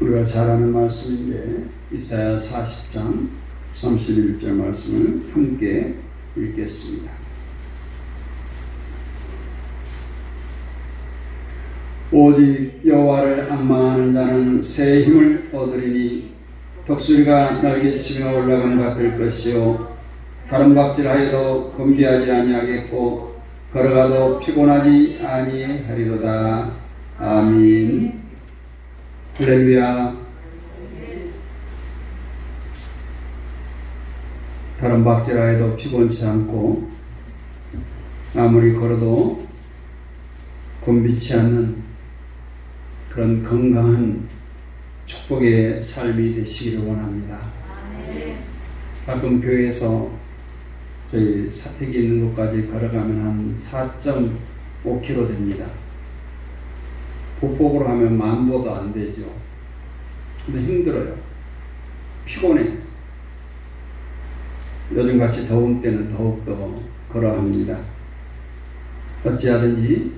우리가 잘 아는 말씀인데 이사야 40장 31절 말씀을 함께 읽겠습니다. 오직 여호와를 악망하는 자는 새 힘을 얻으리니 독수리가 날개치며 올라감 같을 것이요 다른 박질하여도 곤비하지 아니하겠고 걸어가도 피곤하지 아니하리로다 아멘 할렐루야 다른 박질하여도 피곤치 않고 아무리 걸어도 곤비치 않는 그런 건강한 축복의 삶이 되시기를 원합니다. 가끔 교회에서 저희 사택이 있는 곳까지 걸어가면 한 4.5km 됩니다. 보폭으로 하면 만보도 안 되죠. 근데 힘들어요. 피곤해. 요즘 같이 더운 때는 더욱더 걸어야 합니다. 어찌하든지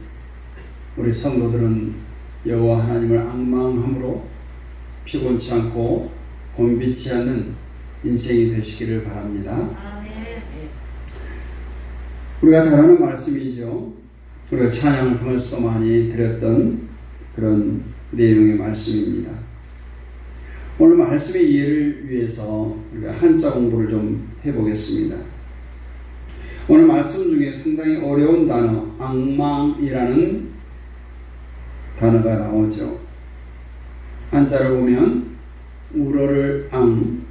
우리 성도들은 여호와 하나님을 악망함으로 피곤치 않고 곤비치 않는 인생이 되시기를 바랍니다. 우리가 잘 아는 말씀이죠. 우리가 찬양을 통해서 많이 드렸던 그런 내용의 말씀입니다. 오늘 말씀의 이해를 위해서 우리가 한자 공부를 좀 해보겠습니다. 오늘 말씀 중에 상당히 어려운 단어, 악망이라는 단어가 나오죠. 한자를 보면 우러를 앙,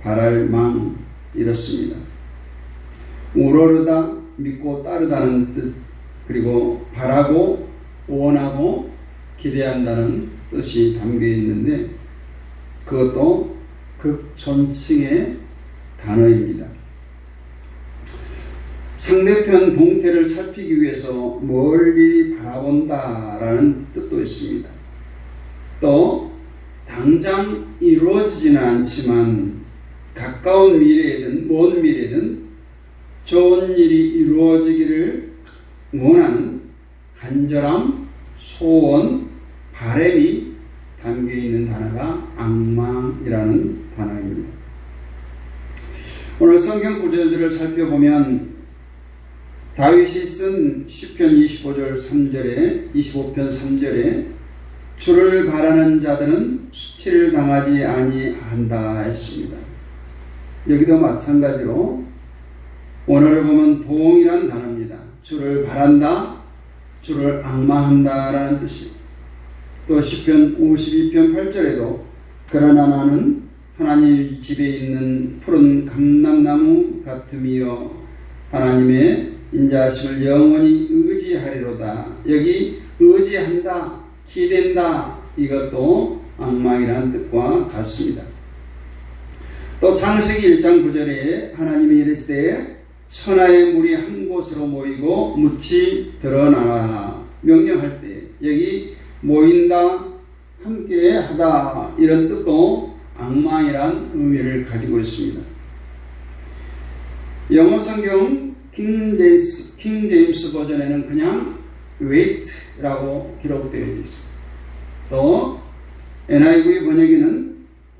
바랄 망 이렇습니다. 우러르다 믿고 따르다는 뜻 그리고 바라고 원하고 기대한다는 뜻이 담겨 있는데 그것도 극존칭의 단어입니다. 상대편 동태를 살피기 위해서 멀리 바라본다라는 뜻도 있습니다. 또 당장 이루어지지는 않지만 가까운 미래에든 먼 미래든 좋은 일이 이루어지기를 원하는 간절함, 소원, 바램이 담겨 있는 단어가 악망이라는 단어입니다. 오늘 성경 구절들을 살펴보면 다윗이 쓴 시편 25절 3절에 25편 3절에 주를 바라는 자들은 수치를 당하지 아니한다 했습니다. 여기도 마찬가지로 오늘을 보면 동이란 단어입니다. 주를 바란다, 주를 악마한다라는 뜻입니다. 또 시편 52편 8절에도 그러나 나는 하나님 집에 있는 푸른 감람나무 같음이여 하나님의 인자하심을 영원히 의지하리로다. 여기 의지한다, 기댄다 이것도 악망이라는 뜻과 같습니다. 또 창세기 1장 9절에 하나님이 이르시되 천하의 물이 한 곳으로 모이고 묻이 드러나라 명령할 때 여기 모인다 함께 하다 이런 뜻도 악망이란 의미를 가지고 있습니다. 영어 성경 킹 제임스, 킹 제임스 버전에는 그냥 wait라고 기록되어 있습니다. 또 NIV 번역에는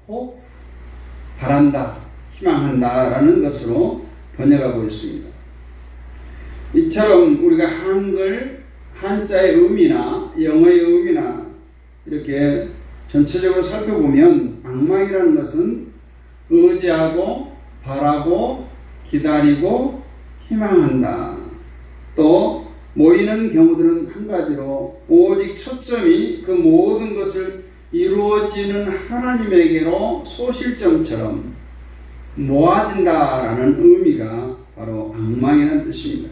hope, 바란다, 희망한다라는 것으로 번역하고 있습니다. 이처럼 우리가 한글 한자의 의미나 영어의 의미나 이렇게 전체적으로 살펴보면 악망이라는 것은 의지하고 바라고 기다리고 희망한다. 또 모이는 경우들은 한 가지로 오직 초점이 그 모든 것을 이루어지는 하나님에게로 소실점처럼 모아진다라는 의미가 바로 악망이라는 뜻입니다.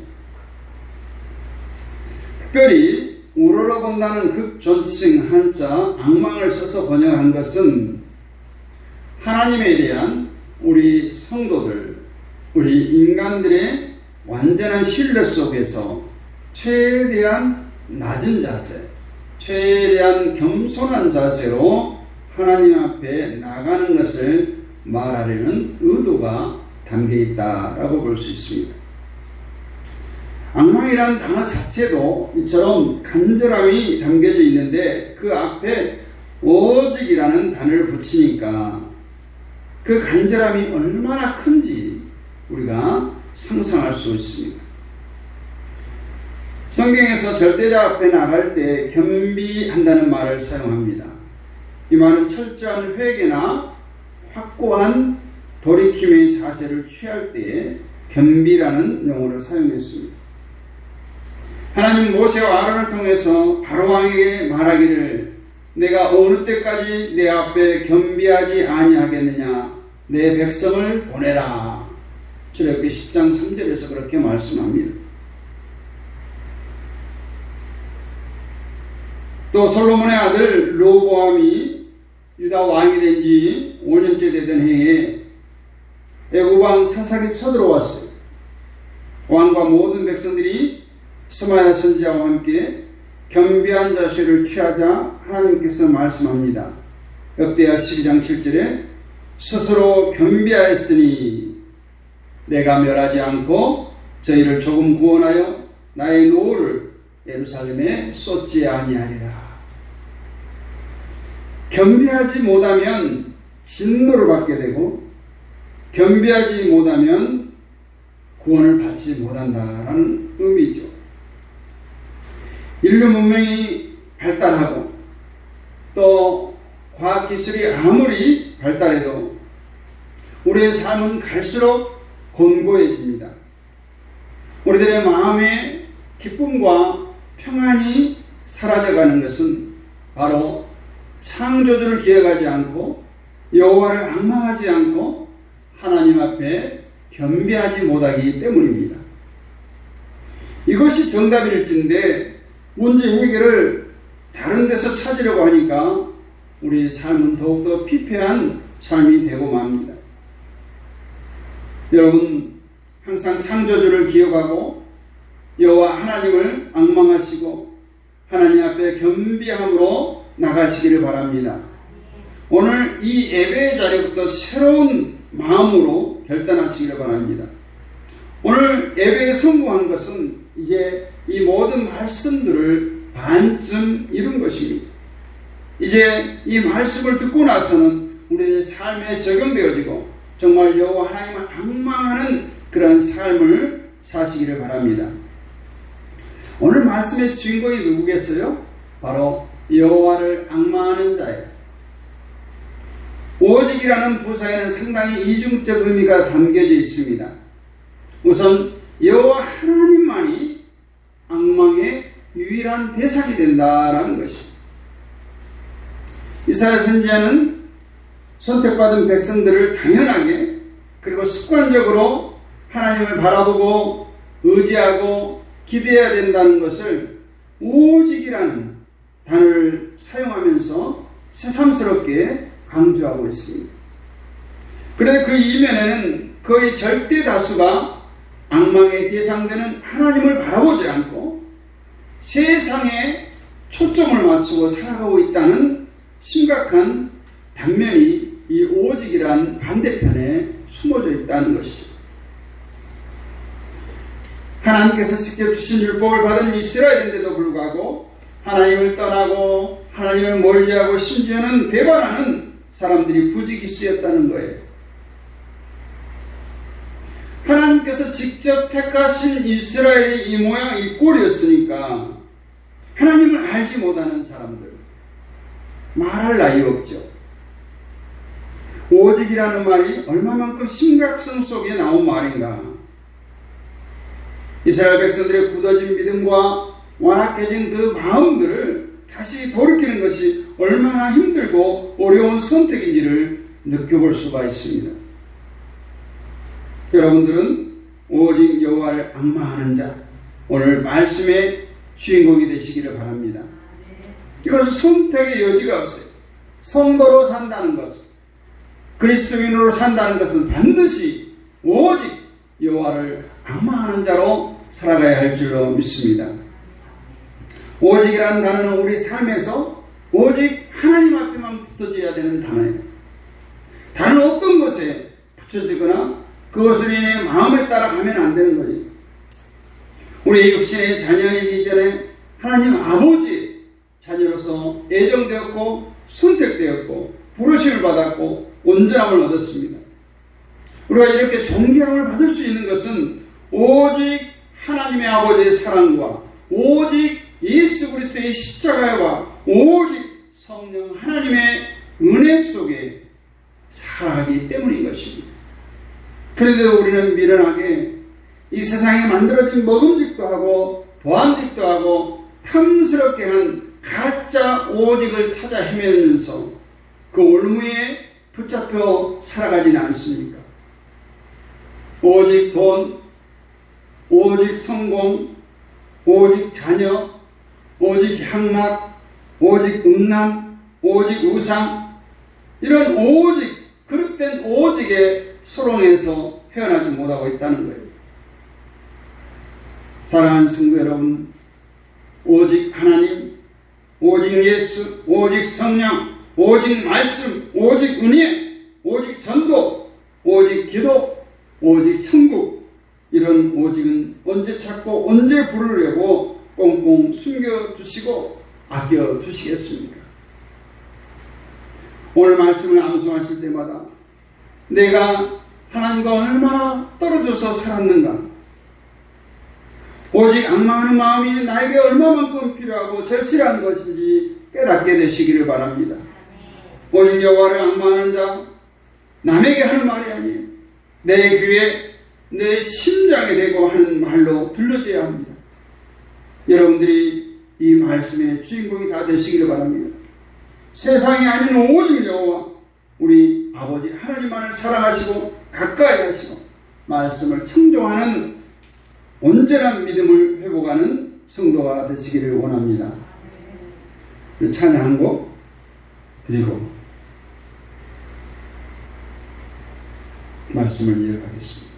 특별히 우러러 본다는 극존칭 한자 악망을 써서 번역한 것은 하나님에 대한 우리 성도들, 우리 인간들의 완전한 신뢰 속에서 최대한 낮은 자세, 최대한 겸손한 자세로 하나님 앞에 나가는 것을 말하려는 의도가 담겨 있다라고 볼 수 있습니다. 악망이라는 단어 자체도 이처럼 간절함이 담겨져 있는데 그 앞에 오직이라는 단어를 붙이니까 그 간절함이 얼마나 큰지 우리가 상상할 수 있습니다. 성경에서 절대자 앞에 나갈 때 겸비한다는 말을 사용합니다. 이 말은 철저한 회개나 확고한 돌이킴의 자세를 취할 때 겸비라는 용어를 사용했습니다. 하나님 모세와 아론을 통해서 바로 왕에게 말하기를 내가 어느 때까지 내 앞에 겸비하지 아니하겠느냐 내 백성을 보내라 출애굽기 10장 3절에서 그렇게 말씀합니다. 또 솔로몬의 아들 로보암이 유다 왕이 된 지 5년째 되던 해에 애굽왕 사삭이 쳐들어왔어요. 왕과 모든 백성들이 스마야 선지자와 함께 겸비한 자세를 취하자 하나님께서 말씀합니다. 역대하 12장 7절에 스스로 겸비하였으니 내가 멸하지 않고 저희를 조금 구원하여 나의 노를 예루살렘에 쏟지 아니하리라. 겸비하지 못하면 진노를 받게 되고 겸비하지 못하면 구원을 받지 못한다라는 의미죠. 인류 문명이 발달하고 또 과학기술이 아무리 발달해도 우리의 삶은 갈수록 곤고해집니다. 우리들의 마음의 기쁨과 평안이 사라져가는 것은 바로 창조주를 기억하지 않고 여호와를 악망하지 않고 하나님 앞에 겸비하지 못하기 때문입니다. 이것이 정답일진데 문제 해결을 다른 데서 찾으려고 하니까 우리 삶은 더욱더 피폐한 삶이 되고 맙니다. 여러분 항상 창조주를 기억하고 여호와 하나님을 악망하시고 하나님 앞에 겸비함으로 나가시기를 바랍니다. 오늘 이 예배의 자리부터 새로운 마음으로 결단하시기를 바랍니다. 오늘 예배에 성공한 것은 이제 이 모든 말씀들을 반쯤 이룬 것입니다. 이제 이 말씀을 듣고 나서는 우리의 삶에 적용되어지고 정말 여호와 하나님을 악망하는 그런 삶을 사시기를 바랍니다. 오늘 말씀의 주인공이 누구겠어요? 바로 여호와를 악마하는 자예요. 오직이라는 부사에는 상당히 이중적 의미가 담겨져 있습니다. 우선 여호와 하나님만이 악망의 유일한 대상이 된다라는 것입니다. 이스라엘 선지자는 선택받은 백성들을 당연하게 그리고 습관적으로 하나님을 바라보고 의지하고 기대해야 된다는 것을 오직이라는 단어를 사용하면서 새삼스럽게 강조하고 있습니다. 그런데 그 이면에는 거의 절대 다수가 악망의 대상되는 하나님을 바라보지 않고 세상에 초점을 맞추고 살아가고 있다는 심각한 단면이 이 오직이란 반대편에 숨어져 있다는 것이죠. 하나님께서 직접 주신 율법을 받은 이스라엘인데도 불구하고 하나님을 떠나고 하나님을 멀리하고 심지어는 배반하는 사람들이 부지기수였다는 거예요. 하나님께서 직접 택하신 이스라엘이 이 모양 이 꼴이었으니까 하나님을 알지 못하는 사람들 말할 나위 없죠. 오직이라는 말이 얼마만큼 심각성 속에 나온 말인가. 이스라엘 백성들의 굳어진 믿음과 완악해진 그 마음들을 다시 돌이키는 것이 얼마나 힘들고 어려운 선택인지를 느껴볼 수가 있습니다. 여러분들은 오직 여호와를 악마하는 자 오늘 말씀의 주인공이 되시기를 바랍니다. 이것은 선택의 여지가 없어요. 성도로 산다는 것은 그리스도인으로 산다는 것은 반드시 오직 여호와를 악마하는 자로 살아가야 할 줄로 믿습니다. 오직이라는 단어는 우리 삶에서 오직 하나님 앞에만 붙어져야 되는 단어예요. 다른 어떤 것에 붙여지거나 그것을 인해 마음에 따라 가면 안 되는 거지. 우리 육신의 자녀이기 전에 하나님 아버지 자녀로서 애정되었고 선택되었고 부르심을 받았고 온전함을 얻었습니다. 우리가 이렇게 존귀함을 받을 수 있는 것은 오직 하나님의 아버지의 사랑과 오직 예수 그리스도의 십자가와 오직 성령 하나님의 은혜 속에 살아가기 때문인 것입니다. 그래도 우리는 미련하게 이 세상에 만들어진 먹음직도 하고 보안직도 하고 탐스럽게 한 가짜 오직을 찾아 헤매면서 그 올무에 붙잡혀 살아가지는 않습니까? 오직 돈, 오직 성공, 오직 자녀, 오직 향락, 오직 음란, 오직 우상, 이런 오직, 그릇된 오직의 소롱에서 헤어나지 못하고 있다는 거예요. 사랑하는 성도 여러분, 오직 하나님, 오직 예수, 오직 성령, 오직 말씀, 오직 은혜, 오직 전도, 오직 기도, 오직 천국, 이런 오직은 언제 찾고 언제 부르려고 꽁꽁 숨겨두시고 아껴두시겠습니까? 오늘 말씀을 암송하실 때마다 내가 하나님과 얼마나 떨어져서 살았는가 오직 악망하는 마음이 나에게 얼마만큼 필요하고 절실한 것인지 깨닫게 되시기를 바랍니다. 오직 여호와를 악망하는 자 남에게 하는 말이 아니에요. 내 귀에 내 심장에 대고 하는 말로 들려져야 합니다. 여러분들이 이 말씀의 주인공이 다 되시기를 바랍니다. 세상이 아닌 오직 여호와 우리 아버지 하나님만을 사랑하시고 가까이 하시고 말씀을 청종하는 온전한 믿음을 회복하는 성도가 되시기를 원합니다. 찬양 한곡 드리고 말씀을 이어가겠습니다.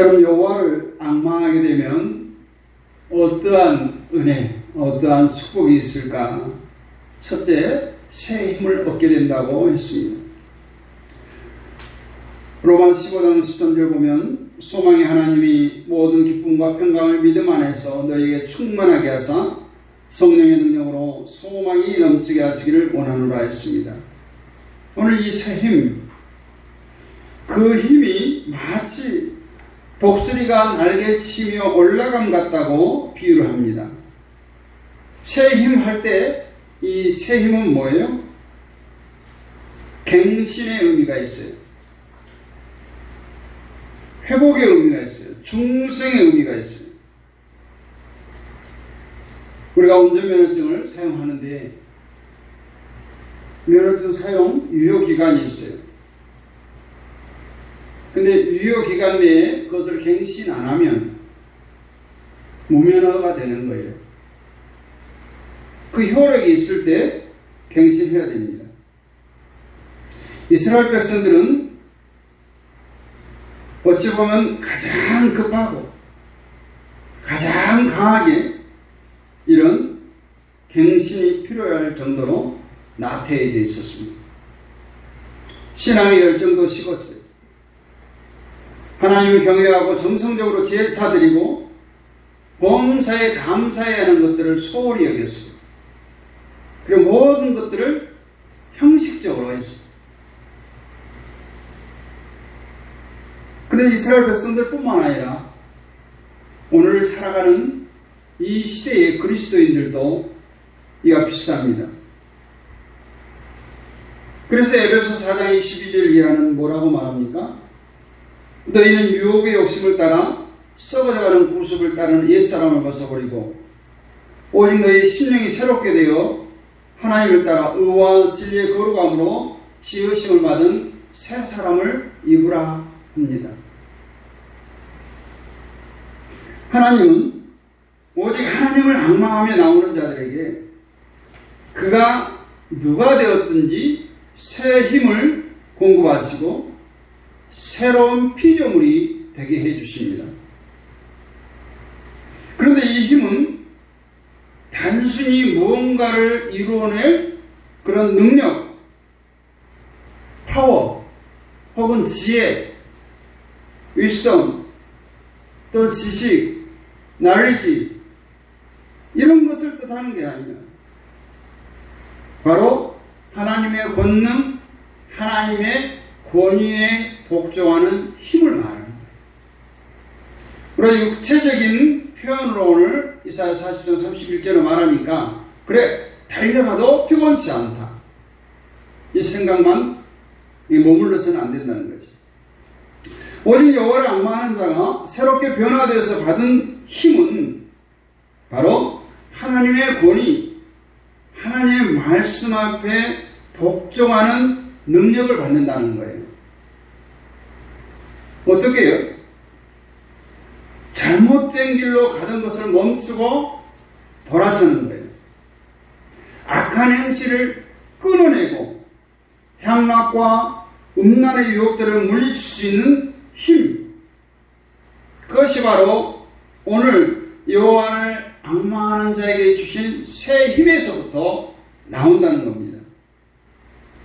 이처럼 여호와를 악망하게 되면 어떠한 은혜, 어떠한 축복이 있을까? 첫째, 새 힘을 얻게 된다고 했습니다. 로만 15장 13절 보면 소망의 하나님이 모든 기쁨과 평강을 믿음 안에서 너에게 충만하게 하사 성령의 능력으로 소망이 넘치게 하시기를 원하노라 했습니다. 오늘 이 새 힘, 그 힘이 마치 독수리가 날개 치며 올라감 같다고 비유를 합니다. 새 힘 할 때 이 새 힘은 뭐예요? 갱신의 의미가 있어요. 회복의 의미가 있어요. 중생의 의미가 있어요. 우리가 운전면허증을 사용하는데 면허증 사용 유효 기간이 있어요. 근데 유효 기간 내에 그것을 갱신 안 하면 무면허가 되는 거예요. 그 효력이 있을 때 갱신해야 됩니다. 이스라엘 백성들은 어찌 보면 가장 급하고 가장 강하게 이런 갱신이 필요할 정도로 나태해져 있었습니다. 신앙의 열정도 식었어요. 하나님을 경외하고 정성적으로 제사 드리고 범사에 감사해야 하는 것들을 소홀히 여겼어요. 그리고 모든 것들을 형식적으로 했어요. 그런데 이스라엘 백성들뿐만 아니라 오늘 살아가는 이 시대의 그리스도인들도 이와 비슷합니다. 그래서 에베소 4장 22절 이하는 뭐라고 말합니까? 너희는 유혹의 욕심을 따라 썩어져가는 구습을 따르는 옛사람을 벗어버리고 오직 너희 심령이 새롭게 되어 하나님을 따라 의와 진리의 거룩함으로 지으심을 받은 새 사람을 입으라 합니다. 하나님은 오직 하나님을 악망하며 나오는 자들에게 그가 누가 되었든지 새 힘을 공급하시고 새로운 피조물이 되게 해 주십니다. 그런데 이 힘은 단순히 무언가를 이루어낼 그런 능력, 파워, 혹은 지혜, wisdom, 또 지식, knowledge, 이런 것을 뜻하는 게 아니라 바로 하나님의 권능, 하나님의 권위에 복종하는 힘을 말하는 거예요. 그래서 육체적인 표현으로 오늘 이사야 40장 31절을 말하니까 그래 달려가도 피곤치 않다. 이 생각만 머물러서는 안 된다는 거죠. 오직 여호와를 악마하는 자가 새롭게 변화되어서 받은 힘은 바로 하나님의 권위, 하나님의 말씀 앞에 복종하는 능력을 받는다는 거예요. 어떻게요? 잘못된 길로 가던 것을 멈추고 돌아서는 거예요. 악한 행실을 끊어내고 향락과 음란의 유혹들을 물리칠 수 있는 힘. 그것이 바로 오늘 여호와를 악마하는 자에게 주신 새 힘에서부터 나온다는 겁니다.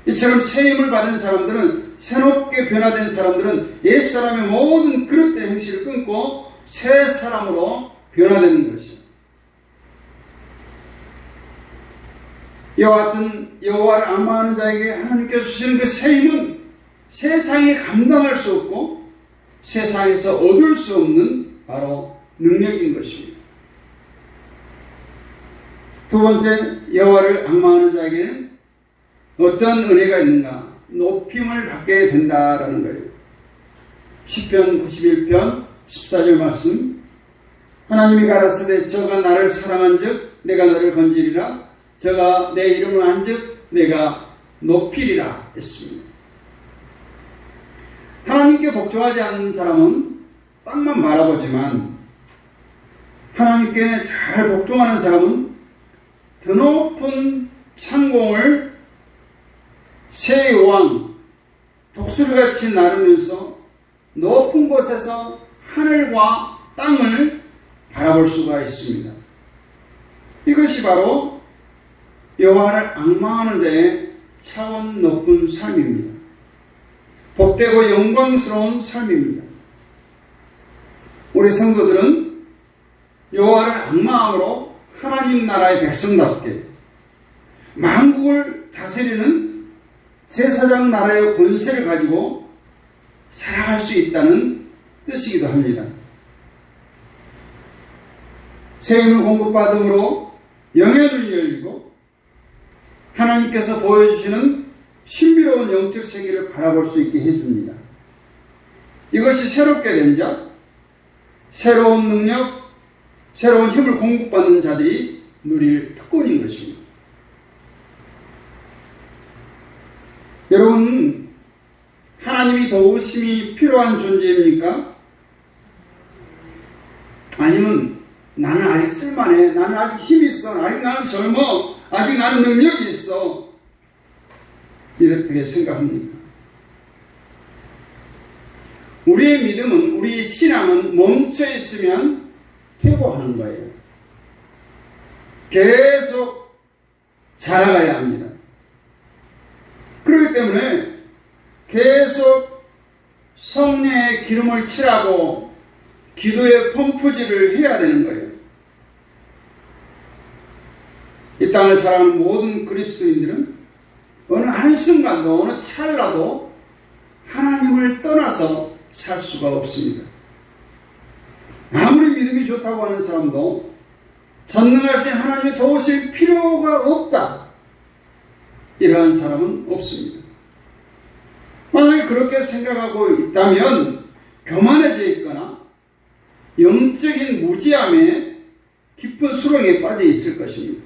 이처럼 새 힘을 받은 사람들은 새롭게 변화된 사람들은 옛 사람의 모든 그릇된 행실을 끊고 새 사람으로 변화되는 것이요. 이와 같은 여호와를 악마하는 자에게 하나님께서 주시는 그새 힘은 세상이 감당할 수 없고 세상에서 얻을 수 없는 바로 능력인 것입니다. 두 번째 여호와를 악마하는 자에게는 어떤 은혜가 있는가? 높임을 받게 된다라는 거예요. 10편 91편 14절 말씀 하나님이 가라사대 저가 나를 사랑한 즉 내가 너를 건지리라 저가 내 이름을 한즉 내가 높이리라 했습니다. 하나님께 복종하지 않는 사람은 땅만 바라보지만 하나님께 잘 복종하는 사람은 더 높은 창공을 새왕 독수리 같이 나르면서 높은 곳에서 하늘과 땅을 바라볼 수가 있습니다. 이것이 바로 여호와를 악망하는 자의 차원 높은 삶입니다. 복되고 영광스러운 삶입니다. 우리 성도들은 여호와를 악마함으로 하나님 나라의 백성답게 만국을 다스리는 제사장 나라의 권세를 가지고 살아갈 수 있다는 뜻이기도 합니다. 새 힘을 공급받음으로 눈이 열리고 하나님께서 보여주시는 신비로운 영적 세계를 바라볼 수 있게 해줍니다. 이것이 새롭게 된 자, 새로운 능력, 새로운 힘을 공급받는 자들이 누릴 특권인 것입니다. 여러분, 하나님이 도우심이 필요한 존재입니까? 아니면 나는 아직 쓸만해, 나는 아직 힘이 있어, 아직 나는 젊어, 아직 나는 능력이 있어. 이렇게 생각합니까? 우리의 믿음은, 우리의 신앙은 멈춰 있으면 퇴보하는 거예요. 계속 자라가야 합니다. 그렇기 때문에 계속 성령의 기름을 칠하고 기도의 펌프질을 해야 되는 거예요. 이 땅을 살아가는 모든 그리스도인들은 어느 한순간도 어느 찰나도 하나님을 떠나서 살 수가 없습니다. 아무리 믿음이 좋다고 하는 사람도 전능하신 하나님의 도우실 필요가 없다. 이러한 사람은 없습니다. 만약에 그렇게 생각하고 있다면 교만해져 있거나 영적인 무지함에 깊은 수렁에 빠져 있을 것입니다.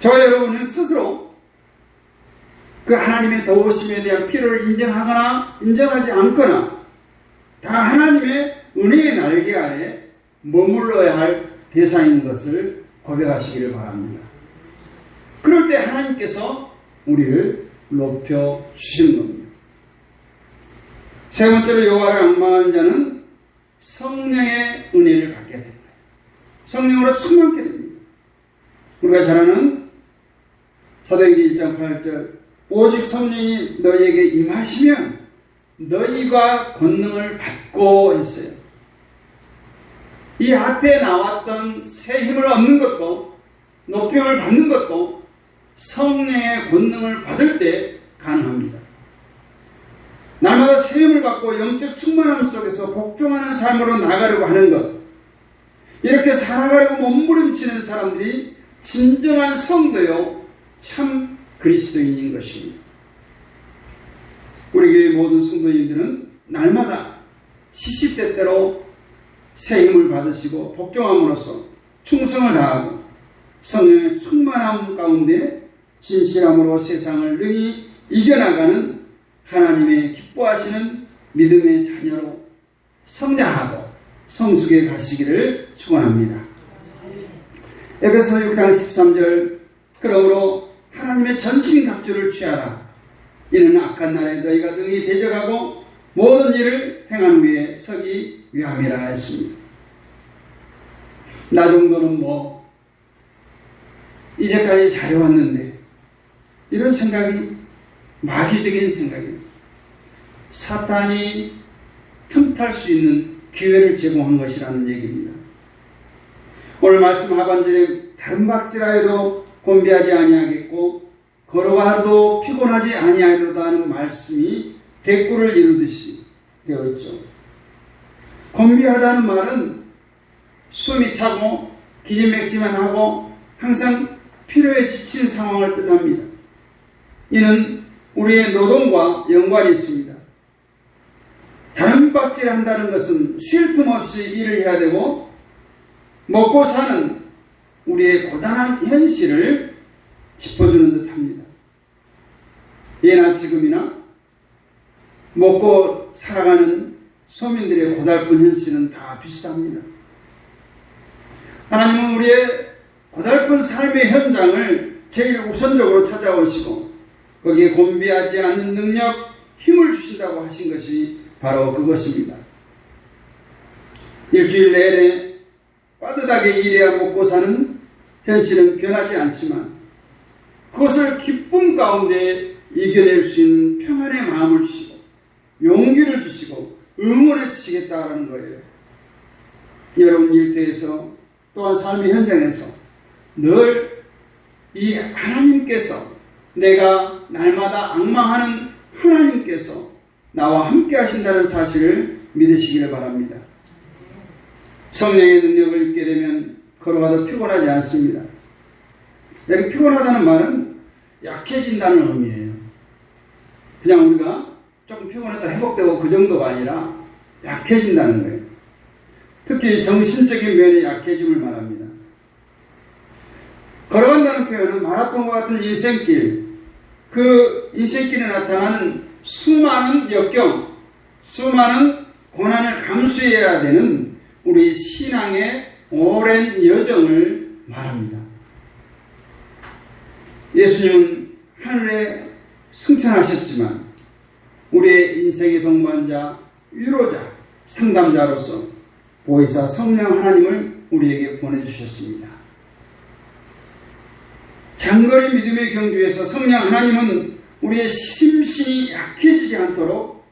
저와 여러분은 스스로 그 하나님의 도우심에 대한 필요를 인정하거나 인정하지 않거나 다 하나님의 은혜의 날개 아래 머물러야 할 대상인 것을 고백하시기를 바랍니다. 그럴 때 하나님께서 우리를 높여 주시는 겁니다. 세 번째로 여호와를 악망하는 자는 성령의 은혜를 받게 됩니다. 성령으로 충만케 됩니다. 우리가 잘 아는 사도행전 1장 8절 오직 성령이 너희에게 임하시면 너희가 권능을 받고 했어요. 이 앞에 나왔던 새 힘을 얻는 것도 높임을 받는 것도 성령의 권능을 받을 때 가능합니다. 날마다 새 힘을 받고 영적 충만함 속에서 복종하는 삶으로 나가려고 하는 것. 이렇게 살아가려고 몸부림치는 사람들이 진정한 성도요, 참 그리스도인인 것입니다. 우리 교회 모든 성도님들은 날마다 시시때때로 새 힘을 받으시고 복종함으로써 충성을 다하고 성령의 충만함 가운데 진실함으로 세상을 능히 이겨나가는 하나님의 기뻐하시는 믿음의 자녀로 성장하고 성숙에 가시기를 축원합니다. 에베소 6장 13절 그러므로 하나님의 전신 갑주를 취하라. 이는 악한 날에 너희가 능히 대적하고 모든 일을 행한 후에 서기 위함이라 했습니다. 나 정도는 뭐 이제까지 잘해왔는데 이런 생각이 마귀적인 생각입니다. 사탄이 틈탈 수 있는 기회를 제공한 것이라는 얘기입니다. 오늘 말씀 하반절에 다른 박지라에도 곤비하지 아니하겠고 걸어가도 피곤하지 아니하리로다 하는 말씀이 대꾸를 이루듯이 되어 있죠. 곤비하다는 말은 숨이 차고 기진맥지만 하고 항상 필요에 지친 상황을 뜻합니다. 이는 우리의 노동과 연관이 있습니다. 다른 박질 한다는 것은 쉴 틈 없이 일을 해야 되고 먹고 사는 우리의 고단한 현실을 짚어주는 듯 합니다. 예나 지금이나 먹고 살아가는 서민들의 고달픈 현실은 다 비슷합니다. 하나님은 우리의 고달픈 삶의 현장을 제일 우선적으로 찾아오시고 거기에 곤비하지 않는 능력, 힘을 주신다고 하신 것이 바로 그것입니다. 일주일 내내 빠듯하게 일해야 먹고 사는 현실은 변하지 않지만 그것을 기쁨 가운데 이겨낼 수 있는 평안의 마음을 주시고 용기를 주시고 응원해 주시겠다라는 거예요. 여러분 일터에서 또한 삶의 현장에서 늘 이 하나님께서 내가 날마다 악망하는 하나님께서 나와 함께 하신다는 사실을 믿으시기를 바랍니다. 성령의 능력을 입게 되면 걸어가도 피곤하지 않습니다. 여기 피곤하다는 말은 약해진다는 의미예요. 그냥 우리가 조금 피곤했다 회복되고 그 정도가 아니라 약해진다는 거예요. 특히 정신적인 면의 약해짐을 말합니다. 걸어간다는 표현은 마라톤과 같은 인생길, 그 인생길에 나타나는 수많은 역경, 수많은 고난을 감수해야 되는 우리 신앙의 오랜 여정을 말합니다. 예수님은 하늘에 승천하셨지만 우리의 인생의 동반자, 위로자, 상담자로서 보혜사 성령 하나님을 우리에게 보내주셨습니다. 장거리 믿음의 경주에서 성령 하나님은 우리의 심신이 약해지지 않도록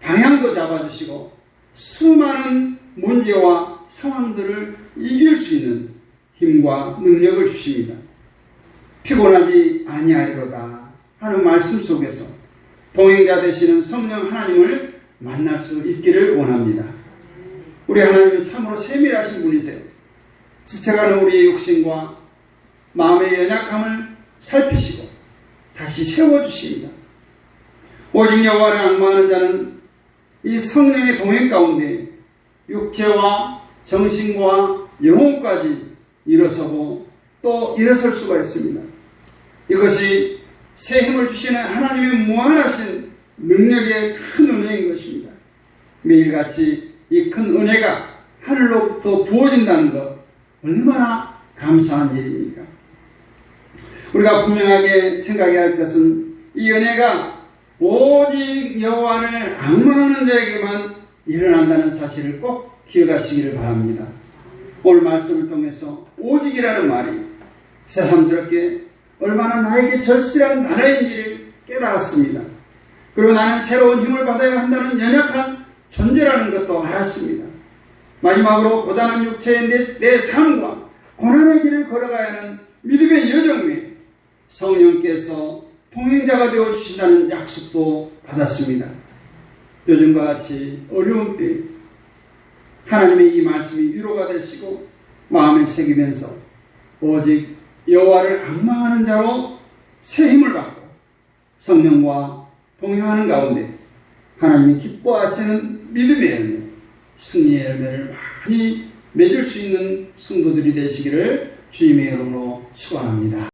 방향도 잡아주시고 수많은 문제와 상황들을 이길 수 있는 힘과 능력을 주십니다. 피곤하지 아니하리로다 하는 말씀 속에서 동행자 되시는 성령 하나님을 만날 수 있기를 원합니다. 우리 하나님은 참으로 세밀하신 분이세요. 지쳐가는 우리의 욕심과 마음의 연약함을 살피시고 다시 세워주십니다. 오직 여호와를 악마하는 자는 이 성령의 동행 가운데 육체와 정신과 영혼까지 일어서고 또 일어설 수가 있습니다. 이것이 새 힘을 주시는 하나님의 무한하신 능력의 큰 은혜인 것입니다. 매일같이 이 큰 은혜가 하늘로부터 부어진다는 것 얼마나 감사한 일입니까? 우리가 분명하게 생각해야 할 것은 이 은혜가 오직 여호와를 악망하는 자에게만 일어난다는 사실을 꼭 기억하시기를 바랍니다. 오늘 말씀을 통해서 오직이라는 말이 새삼스럽게 얼마나 나에게 절실한 나라인지를 깨달았습니다. 그리고 나는 새로운 힘을 받아야 한다는 연약한 존재라는 것도 알았습니다. 마지막으로 고단한 육체의 내, 내 삶과 고난의 길을 걸어가야 하는 믿음의 여정 위에 성령께서 통행자가 되어 주신다는 약속도 받았습니다. 요즘과 같이 어려운 때 하나님의 이 말씀이 위로가 되시고 마음에 새기면서 오직 여호와를 악망하는 자로 새 힘을 받고 성령과 동행하는 가운데 하나님이 기뻐하시는 믿음의 열매, 승리의 열매를 많이 맺을 수 있는 성도들이 되시기를 주님의 이름으로 축원합니다.